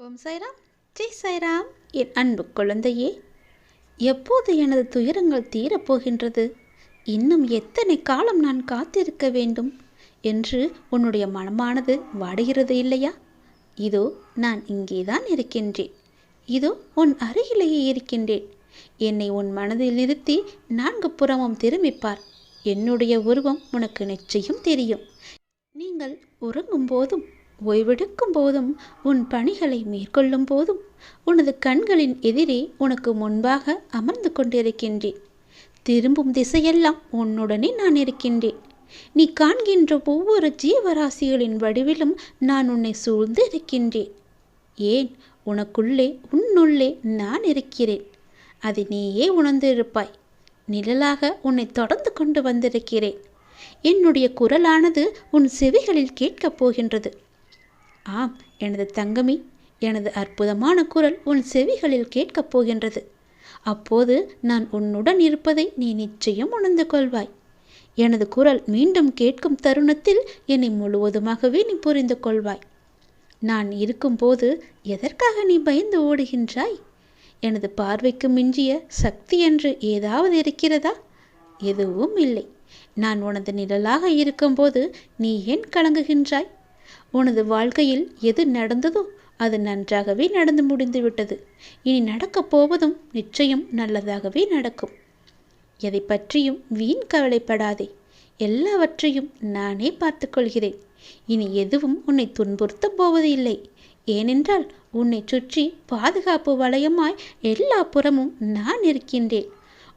ஓம் சாய்ராம். ஜெய் சாய்ராம். என் அன்பு குழந்தையே எப்போது எனது துயரங்கள் தீரப்போகின்றது? இன்னும் எத்தனை காலம் நான் காத்திருக்க வேண்டும் என்று உன்னுடைய மனமானது வாடுகிறது இல்லையா? இதோ நான் இங்கேதான் இருக்கின்றேன். இதோ உன் அருகிலேயே இருக்கின்றேன். என்னை உன் மனதில் நிறுத்தி நான்கு புறமும் திரும்பிப்பார். என்னுடைய உருவம் உனக்கு நிச்சயம் தெரியும். நீங்கள் உறங்கும் போதும் ஓய்வெடுக்கும் போதும் உன் பணிகளை மேற்கொள்ளும் போதும் உனது கண்களின் எதிரே உனக்கு முன்பாக அமர்ந்து கொண்டிருக்கின்றேன். திரும்பும் திசையெல்லாம் உன்னுடனே நான் இருக்கின்றேன். நீ காண்கின்ற ஒவ்வொரு ஜீவராசிகளின் வடிவிலும் நான் உன்னை சூழ்ந்து இருக்கின்றேன். ஏன் உனக்குள்ளே உன்னுள்ளே நான் இருக்கிறேன். அதை நீயே உணர்ந்திருப்பாய். நிழலாக உன்னை தொடர்ந்து கொண்டு வந்திருக்கிறேன். என்னுடைய குரலானது உன் செவிகளில் கேட்கப் போகின்றது. ஆம் எனது தங்கமி எனது அற்புதமான குரல் உன் செவிகளில் கேட்கப் போகின்றது. அப்போது நான் உன்னுடன் இருப்பதை நீ நிச்சயம் உணர்ந்து கொள்வாய். எனது குரல் மீண்டும் கேட்கும் தருணத்தில் என்னை முழுவதுமாகவே நீ புரிந்து கொள்வாய். நான் இருக்கும்போது எதற்காக நீ பயந்து ஓடுகின்றாய்? எனது பார்வைக்கு மிஞ்சிய சக்தி என்று ஏதாவது இருக்கிறதா? எதுவும் இல்லை. நான் உனது நிழலாக இருக்கும்போது நீ ஏன் கலங்குகின்றாய்? உனது வாழ்க்கையில் எது நடந்ததோ அது நன்றாகவே நடந்து முடிந்துவிட்டது. இனி நடக்கப் போவதும் நிச்சயம் நல்லதாகவே நடக்கும். எதை பற்றியும் வீண் கவலைப்படாதே. எல்லாவற்றையும் நானே பார்த்துக்கொள்கிறேன் இனி எதுவும் உன்னை துன்புறுத்தப் போவது இல்லை ஏனென்றால் உன்னை சுற்றி பாதுகாப்பு வளையமாய் எல்லா புறமும் நான் இருக்கின்றேன்.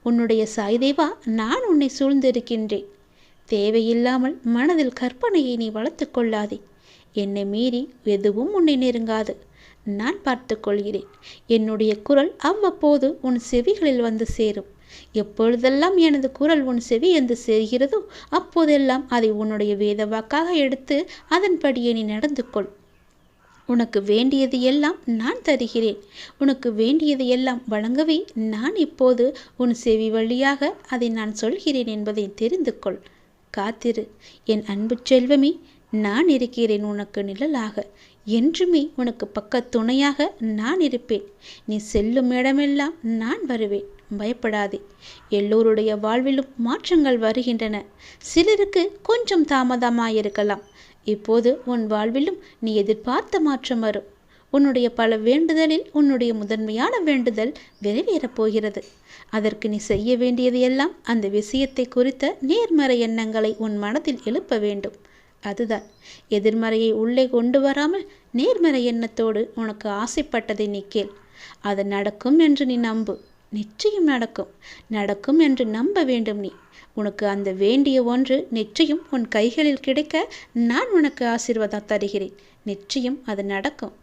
உன்னுடைய சாய்தேவா நான் உன்னை சூழ்ந்திருக்கின்றேன். தேவையில்லாமல் மனதில் கற்பனையை நீ வளர்த்து கொள்ளாதே. என்னை மீறி எதுவும் உன்னை நெருங்காது. நான் பார்த்து கொள்கிறேன் என்னுடைய குரல் அவ்வப்போது உன் செவிகளில் வந்து சேரும். எப்பொழுதெல்லாம் எனது குரல் உன் செவி என்று சேர்கிறதோ அப்போதெல்லாம் அதை உன்னுடைய வேத வாக்காக எடுத்து அதன்படியே நீ நடந்து கொள் உனக்கு வேண்டியது எல்லாம் நான் தருகிறேன். உனக்கு வேண்டியது எல்லாம் வழங்கவே நான் இப்போது உன் செவி வழியாக அதை நான் சொல்கிறேன் என்பதை தெரிந்து கொள் காத்திரு. என் அன்பு செல்வமே நான் இருக்கிறேன் உனக்கு நிழலாக. என்றுமே உனக்கு பக்க துணையாக நான் இருப்பேன். நீ செல்லும் இடமெல்லாம் நான் வருவேன். பயப்படாதே. எல்லோருடைய வாழ்விலும் மாற்றங்கள் வருகின்றன. சிலருக்கு கொஞ்சம் தாமதமாயிருக்கலாம் இப்போது உன் வாழ்விலும் நீ எதிர்பார்த்த மாற்றம் வரும். உன்னுடைய பல வேண்டுதலில் உன்னுடைய முதன்மையான வேண்டுதல் நிறைவேறப் போகிறது. அதற்கு நீ செய்ய வேண்டியது எல்லாம் அந்த விஷயத்தை குறித்த நேர்மறை எண்ணங்களை உன் மனதில் எழுப்ப வேண்டும். அதுதான். எதிர்மறையை உள்ளே கொண்டு வராமல் நேர்மறை எண்ணத்தோடு உனக்கு ஆசைப்பட்டதை நீ கேள். அது நடக்கும் என்று நீ நம்பு. நிச்சயம் நடக்கும். நடக்கும் என்று நம்ப வேண்டும் நீ. உனக்கு அந்த வேண்டிய ஒன்று நிச்சயம் உன் கைகளில் கிடைக்க நான் உனக்கு ஆசீர்வாதம் தருகிறேன். நிச்சயம் அது நடக்கும்.